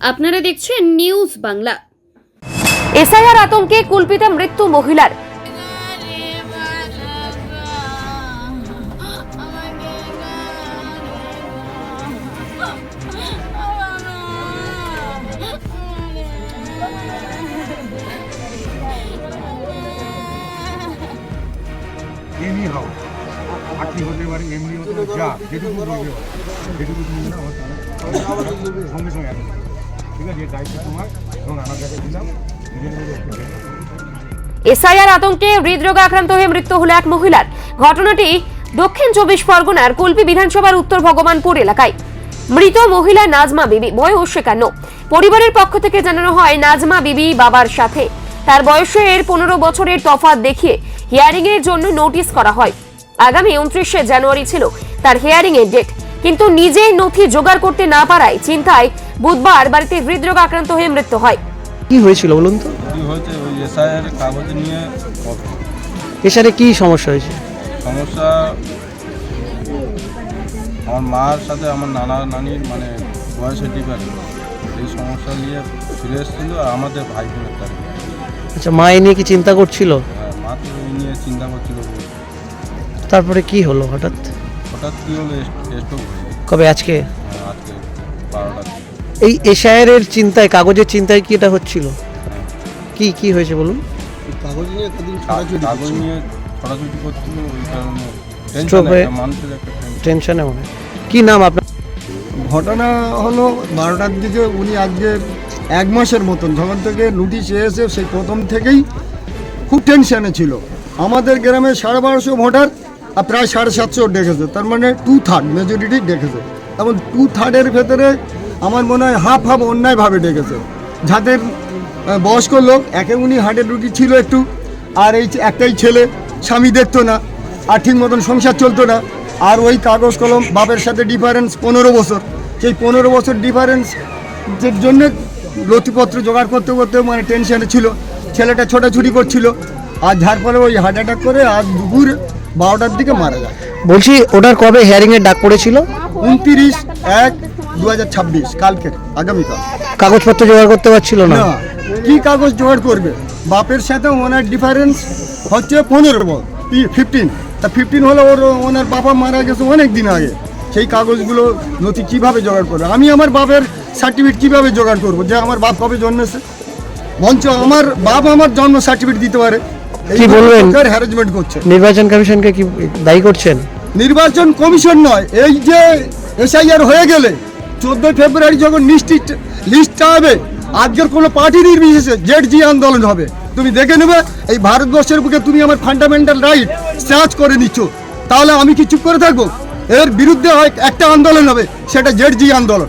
আপনারা দেখছেন news Bangla. SIR আতঙ্কে কুলপিতা মৃত্যু মহিলার। এমনি হও। আটটি হতে পারে এমনি হতে পারে যা যেটুকু বলবে যেটুকু তুমি না আমার সঙ্গে সঙ্গে এসআইআর আতঙ্কে হৃদরোগে আক্রান্ত হয়ে মৃত্যু হলো এক মহিলার। ঘটনাটি দক্ষিণ চব্বিশ পরগনার কুলপি বিধানসভার উত্তর ভগবানপুর এলাকায়। মৃত মহিলা নাজমা বিবি, বয়স একান্ন। পরিবারের পক্ষ থেকে জানানো হয়, নাজমা বিবি বাবার সাথে। তার বয়সের পনেরো বছরের তফাত দেখিয়ে হিয়ারিং এর জন্য নোটিশ করা হয়। আগামী উনত্রিশে জানুয়ারি ছিল তার হিয়ারিং এর ডেট কিন্তু নিজেই নথি জোগাড় করতে না পারায় চিন্তায় বুধবার বাড়িতে হৃদরোগ আক্রান্ত হয়ে মৃত্যু হয়। কি হয়েছিল বলুন তো? কি হয়েছে ওই এসআইয়ের কাগজ নিয়ে। এসারে কি সমস্যা হয়েছে? সমস্যা আমার মার সাথে আমার নানা নানির মানে বয়সের ডিফারেন্স এই সমস্যা নিয়ে ফিরে এসেছিল আর আমাদের ভাই বোনের তার আচ্ছা মা এ নিয়ে কি চিন্তা করছিল? মা তো এই নিয়ে চিন্তা করছিল। তারপরে কি হলো হঠাৎ? হঠাৎ কী হলো? স্টোক কবে? আজকে? আজকে বারোটা এই এশায়ারের চিন্তায় কাগজের চিন্তায় কি এটা হচ্ছিল? কি কি হয়েছে বলুন? কাগজ নিয়ে ছড়াছড়ি করছিল। ওই কারণে টেনশন একটা মানুষের একটা টেনশনে। মনে কি নাম আপনার? ঘটনা হলো বারোটার দিকে উনি আজকে এক মাসের মতন যখন থেকে নোটিশ এসে সেই প্রথম থেকেই খুব টেনশনে ছিল। আমাদের গ্রামে সাড়ে বারোশো ভোটার আর প্রায় সাড়ে সাতশো ডেকেছে। তার মানে টু থার্ড মেজরিটি ডেকেছে। এবং টু থার্ডের ভেতরে আমার মনে হয় হাফ হাফ অন্যায়ভাবে ডেকেছে। যাদের বয়স্ক লোক, একে উনি হার্টের রুগী ছিল একটু, আর এই একটাই ছেলে, স্বামী দেখতো না, আর ঠিক মতন সংসার চলতো না। আর ওই কাগজ কলম, বাপের সাথে ডিফারেন্স পনেরো বছর। সেই পনেরো বছর ডিফারেন্স যে জন্য নথিপত্র জোগাড় করতে করতে মানে টেনশনে ছিল। ছেলেটা ছোটাছুটি করছিল। আর যার ফলে ওই হার্ট অ্যাটাক করে আর দুপুর বারোটার দিকে মারা যায়। বলছি ওটার কবে হেয়ারিং এর ডাক পড়েছিল? উনতিরিশ এক দু হাজার ছাব্বিশ কালকের আগামীকাল। কাগজপত্র জোগাড় করতে পারছিল না? না কি কাগজ জোগাড় করবে? বাপের সাথে ওনার ডিফারেন্স হচ্ছে পনেরো বল ফিফটিন তা ফিফটিন হলে ওর ওনার বাবা মারা গেছে অনেক দিন আগে। সেই কাগজগুলো নথি কীভাবে জোগাড় করবে? আমি আমার বাপের সার্টিফিকেট কীভাবে জোগাড় করব? যে আমার বাপ কবে জন্মেছে? মঞ্চ আমার বাপ আমার জন্ম সার্টিফিকেট দিতে পারে। কি বলবেন? হ্যারাসমেন্ট করছে নির্বাচন কমিশনকে কি দায়ী করছেন নির্বাচন কমিশন নয় এই যে এসআইআর হয়ে গেলে চোদ্দোই ফেব্রুয়ারি যখন লিস্ট লিস্টটা হবে আজকের কোনো পার্টি নির্বিশেষে জেড জি আন্দোলন হবে তুমি দেখে নেবে এই ভারতবর্ষের বুকে তুমি আমার ফান্ডামেন্টাল রাইট সার্চ করে নিচ্ছ তাহলে আমি কি চুপ করে থাকব এর বিরুদ্ধে হয় একটা আন্দোলন হবে সেটা জেড জি আন্দোলন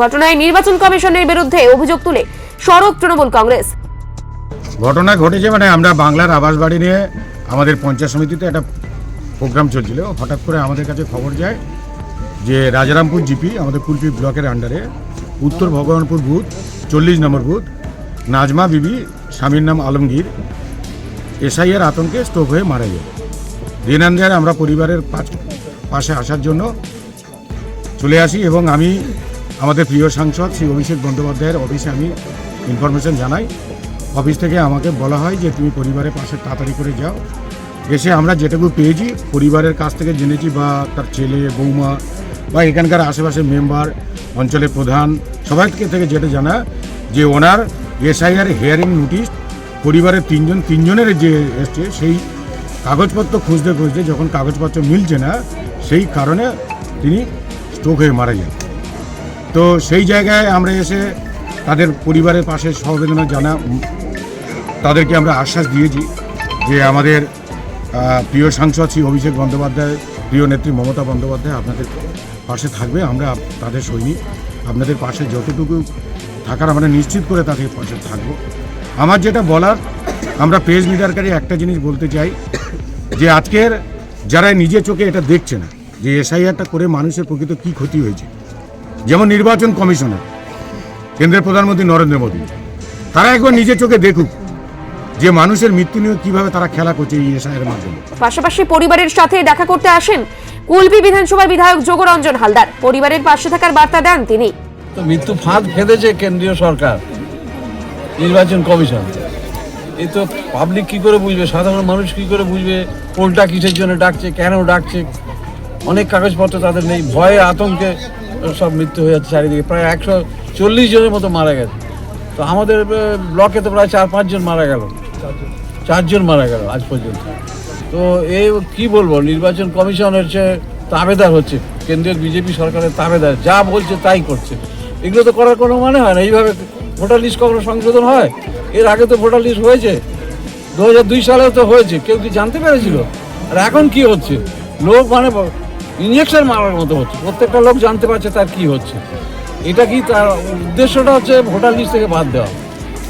ঘটনায় নির্বাচন কমিশনের বিরুদ্ধে অভিযোগ তুলে সড়ক তৃণমূল কংগ্রেস। ঘটনা ঘটেছে মানে আমরা বাংলার আবাস বাড়ি নিয়ে আমাদের পঞ্চায়েত সমিতিতে একটা প্রোগ্রাম চলছিল। হঠাৎ করে আমাদের কাছে খবর যায় যে রাজারামপুর জিপি আমাদের কুলপি ব্লকের আন্ডারে উত্তর ভগবানপুর বুথ চল্লিশ নম্বর বুথ নাজমা বিবি স্বামীর নাম আলমগীর এসআইয়ের আতঙ্কে স্ট্রোক হয়ে মারা যায় দিনান্দার আমরা পরিবারের পাশ পাশে আসার জন্য চলে আসি এবং আমি আমাদের প্রিয় সাংসদ শ্রী অভিষেক বন্দ্যোপাধ্যায়ের অফিসে আমি ইনফরমেশন জানাই। অফিস থেকে আমাকে বলা হয় যে, তুমি পরিবারের পাশে তাড়াতাড়ি করে যাও। এসে আমরা যেটুকু পেয়েছি, পরিবারের কাছ থেকে জেনেছি বা তার ছেলে, বৌমা বা এখানকার আশেপাশের মেম্বার অঞ্চলের প্রধান, সবাই থেকে থেকে যেটা জানা যে, ওনার এসআইআর হেয়ারিং নোটিশ পরিবারের তিনজন, তিনজনের যে এসছে, সেই কাগজপত্র খুঁজতে খুঁজতে যখন কাগজপত্র মিলছে না, সেই কারণে তিনি স্ট্রোক হয়ে মারা যায় তো সেই জায়গায় আমরা এসে তাদের পরিবারের পাশে সহবেদনা জানা তাদেরকে আমরা আশ্বাস দিয়েছি যে আমাদের প্রিয় সাংসদ শ্রী অভিষেক বন্দ্যোপাধ্যায়, প্রিয় নেত্রী মমতা বন্দ্যোপাধ্যায় আপনাদের পাশে থাকবে। আমরা তাদের সৈনিক, আপনাদের পাশে যতটুকু থাকার আমরা নিশ্চিত করে তাদের পাশে থাকব। আমার যেটা বলার, আমরা প্রেস মিডিয়ারকারী একটা জিনিস বলতে চাই যে আজকের যারা নিজে চোখে এটা দেখছে না যে এসআইআরটা করে মানুষের প্রকৃত কী ক্ষতি হয়েছে? যেমন নির্বাচন কমিশনার কেন্দ্রের প্রধানমন্ত্রী নরেন্দ্র মোদী তারা একবার নিজের চোখে দেখুক যে মানুষের মৃত্যু নিয়ে কীভাবে তারা খেলা করছে এই এসআইয়ের মাধ্যমে। পাশাপাশি পরিবারের সাথে দেখা করতে আসেন কুলপি বিধানসভার বিধায়ক যোগরঞ্জন হালদার। পরিবারের পাশে থাকার বার্তা দেন তিনি। তো মৃত্যু ফাঁদ ফেঁদেছে কেন্দ্রীয় সরকার নির্বাচন কমিশন। এ তো পাবলিক কি করে বুঝবে? সাধারণ মানুষ কি করে বুঝবে? কোনটা কিসের জন্য ডাকছে? কেন ডাকছে? অনেক কাগজপত্র তাদের নেই, ভয়ে আতঙ্কে সব মৃত্যু হয়ে যাচ্ছে চারিদিকে। প্রায় একশো চল্লিশ জনের মতো মারা গেছে। তো আমাদের ব্লকে তো প্রায় চার পাঁচজন মারা গেল। চারজন মারা গেল আজ পর্যন্ত। তো এই কি বলব, নির্বাচন কমিশন হচ্ছে তাবেদার হচ্ছে, কেন্দ্রীয় বিজেপি সরকারের তাবেদার, যা বলছে তাই করছে। এগুলো তো করার কোনো মানে হয় না, এইভাবে ভোটার লিস্ট কখনো সংশোধন হয়? এর আগে তো ভোটার লিস্ট হয়েছে। দু হাজার দুই সালেও তো হয়েছে, কেউ কি জানতে পেরেছিল? আর এখন কি হচ্ছে? লোক মানে ইঞ্জেকশন মারার মতো হচ্ছে। প্রত্যেকটা লোক জানতে পারছে তার কি হচ্ছে। এটা কি তার উদ্দেশ্যটা হচ্ছে ভোটার লিস্ট থেকে বাদ দেওয়া।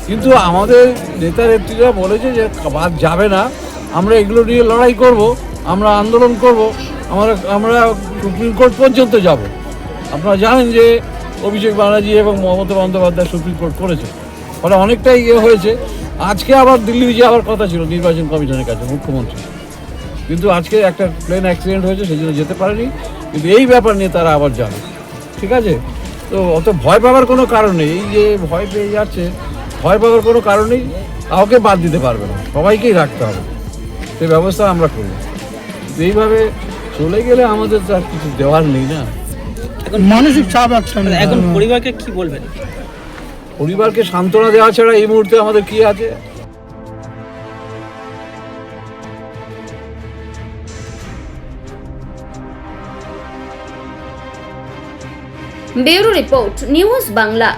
কিন্তু আমাদের নেতা নেত্রীরা বলেছে যে বাদ যাবে না। আমরা এগুলো নিয়ে লড়াই করব, আমরা আন্দোলন করব, আমরা আমরা সুপ্রিম কোর্ট পর্যন্ত যাব। আপনারা জানেন যে অভিষেক ব্যানার্জি এবং মমতা বন্দ্যোপাধ্যায় সুপ্রিম কোর্ট করেছে। ফলে অনেকটাই ইয়ে হয়েছে। আজকে আবার দিল্লি যাওয়ার কথা ছিল নির্বাচন কমিশনের কাছে, মুখ্যমন্ত্রী। কিন্তু আজকে একটা প্লেন অ্যাক্সিডেন্ট হয়েছে সেই জন্য যেতে পারেনি। কিন্তু এই ব্যাপার নিয়ে তারা আবার যাবে ঠিক আছে? তো অত ভয় পাওয়ার কোনো কারণ নেই। এই যে ভয় পেয়ে যাচ্ছে ভয় পাওয়ার কোনো কারণ নেই। কাউকে বাদ দিতে পারবে না। সবাইকেই রাখতে হবে। সেই ব্যবস্থা আমরা করব কিন্তু এইভাবে চলে গেলে আমাদের তো আর কিছু দেওয়ার নেই না। এখন মানসিক চাপ একটা এখন পরিবারকে কি বলবেন? পরিবারকে সান্ত্বনা দেওয়া ছাড়া এই মুহূর্তে আমাদের কি আছে? Bureau report news Bangla.